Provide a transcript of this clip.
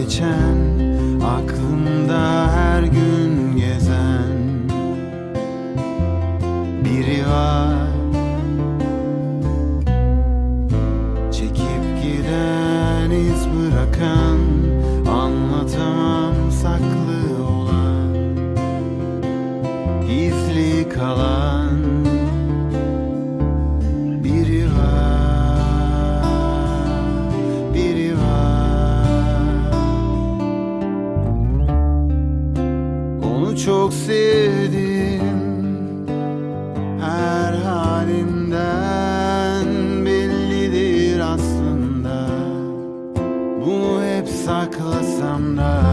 geçen Aklımda her gün gezen Biri var. Çekip giden iz bırakan Anlatamam saklı olan Gizli kalan Çok sevdim. Her halinden bellidir aslında. Bunu hep saklasam da